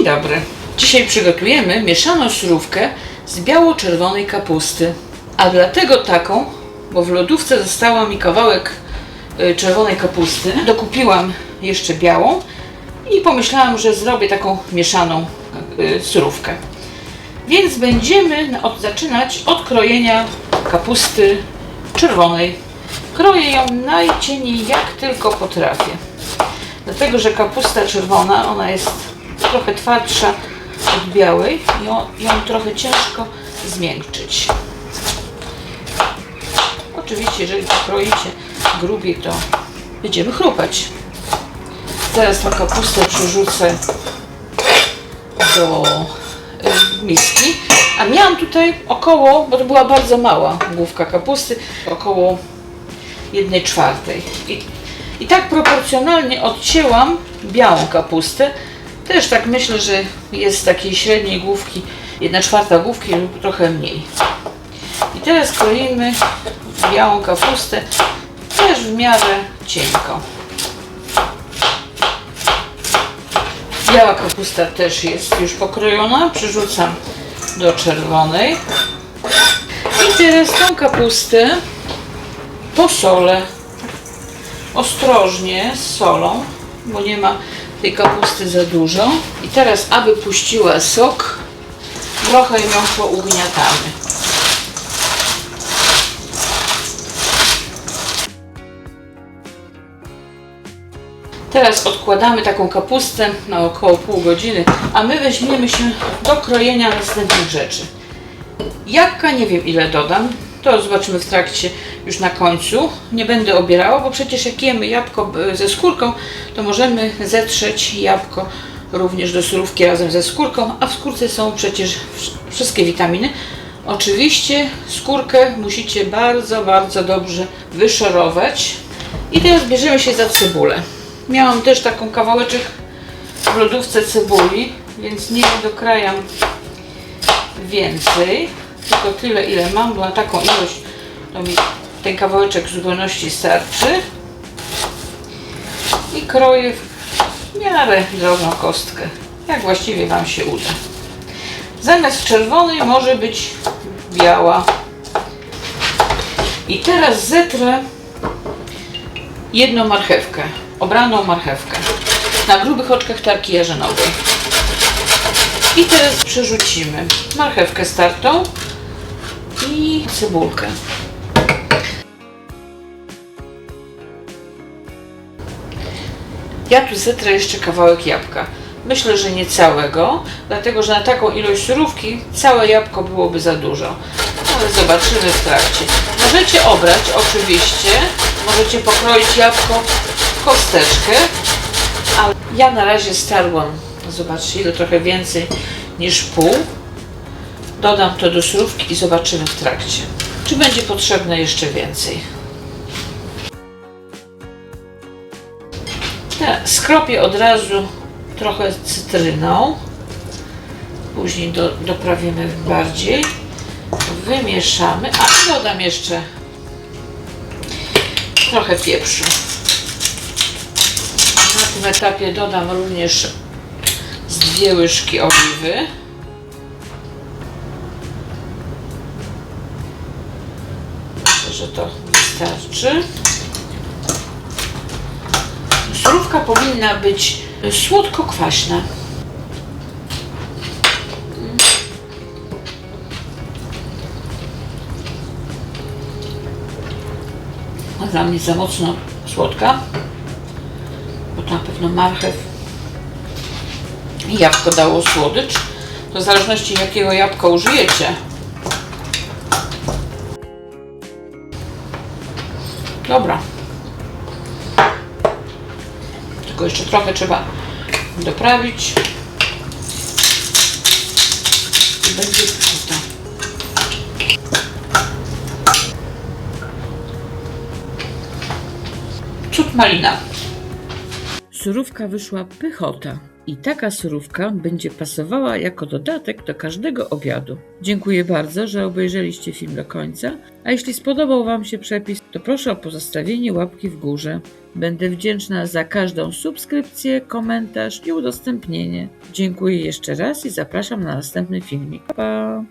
Dzień dobry. Dzisiaj przygotujemy mieszaną surówkę z biało-czerwonej kapusty. A dlatego taką, bo w lodówce została mi kawałek y, czerwonej kapusty. Dokupiłam jeszcze białą i pomyślałam, że zrobię taką mieszaną y, surówkę. Więc będziemy od, zaczynać od krojenia kapusty czerwonej. Kroję ją najcieniej jak tylko potrafię. Dlatego, że kapusta czerwona, ona jest trochę twardsza od białej ją, ją trochę ciężko zmiękczyć. Oczywiście, jeżeli pokroicie grubiej, to będziemy chrupać. Teraz tą kapustę przerzucę do y, miski. A miałam tutaj około, bo to była bardzo mała główka kapusty, około jednej czwartej. I, I tak proporcjonalnie odcięłam białą kapustę. Też tak myślę, że jest takiej średniej główki, jedna czwarta główki lub trochę mniej. I teraz kroimy białą kapustę też w miarę cienko. Biała kapusta też jest już pokrojona. Przerzucam do czerwonej. I teraz tą kapustę posolę ostrożnie z solą, bo nie ma tej kapusty za dużo. I teraz, aby puściła sok, trochę ją pougniatamy. Teraz odkładamy taką kapustę na około pół godziny, a my weźmiemy się do krojenia następnych rzeczy. Jabłka nie wiem ile dodam, to zobaczymy w trakcie już na końcu. Nie będę obierała, bo przecież jak jemy jabłko e, ze skórką, to możemy zetrzeć jabłko również do surówki razem ze skórką, a w skórce są przecież wsz- wszystkie witaminy. Oczywiście skórkę musicie bardzo, bardzo dobrze wyszorować. I teraz bierzemy się za cebulę. Miałam też taką kawałeczek w lodówce cebuli, więc nie dokrajam więcej, tylko tyle ile mam, bo na taką ilość to mi ten kawałeczek zupełności starczy. I kroję w miarę drobną kostkę, jak właściwie Wam się uda. Zamiast czerwonej może być biała. I teraz zetrę jedną marchewkę, obraną marchewkę na grubych oczkach tarki jarzynowej. I teraz przerzucimy marchewkę startą i cebulkę. Ja tu zetrę jeszcze kawałek jabłka. Myślę, że nie całego, dlatego że na taką ilość surówki całe jabłko byłoby za dużo. Ale zobaczymy w trakcie. Możecie obrać oczywiście, możecie pokroić jabłko w kosteczkę, ale ja na razie starłam, zobaczcie, ile trochę więcej niż pół. Dodam to do surówki i zobaczymy w trakcie, czy będzie potrzebne jeszcze więcej. Ja skropię od razu trochę cytryną. Później do, doprawimy bardziej. Wymieszamy. A dodam jeszcze trochę pieprzu. Na tym etapie dodam również z dwie łyżki oliwy. Myślę, że to wystarczy. Surówka powinna być słodko-kwaśna. A dla mnie za mocno słodka, bo to na pewno marchew i jabłko dało słodycz. To w zależności jakiego jabłka użyjecie. Dobra. Tylko jeszcze trochę trzeba doprawić. I będzie pychota. Cud malina. Surówka wyszła pychota. I taka surówka będzie pasowała jako dodatek do każdego obiadu. Dziękuję bardzo, że obejrzeliście film do końca, a jeśli spodobał Wam się przepis, to proszę o pozostawienie łapki w górze. Będę wdzięczna za każdą subskrypcję, komentarz i udostępnienie. Dziękuję jeszcze raz i zapraszam na następny filmik. Pa!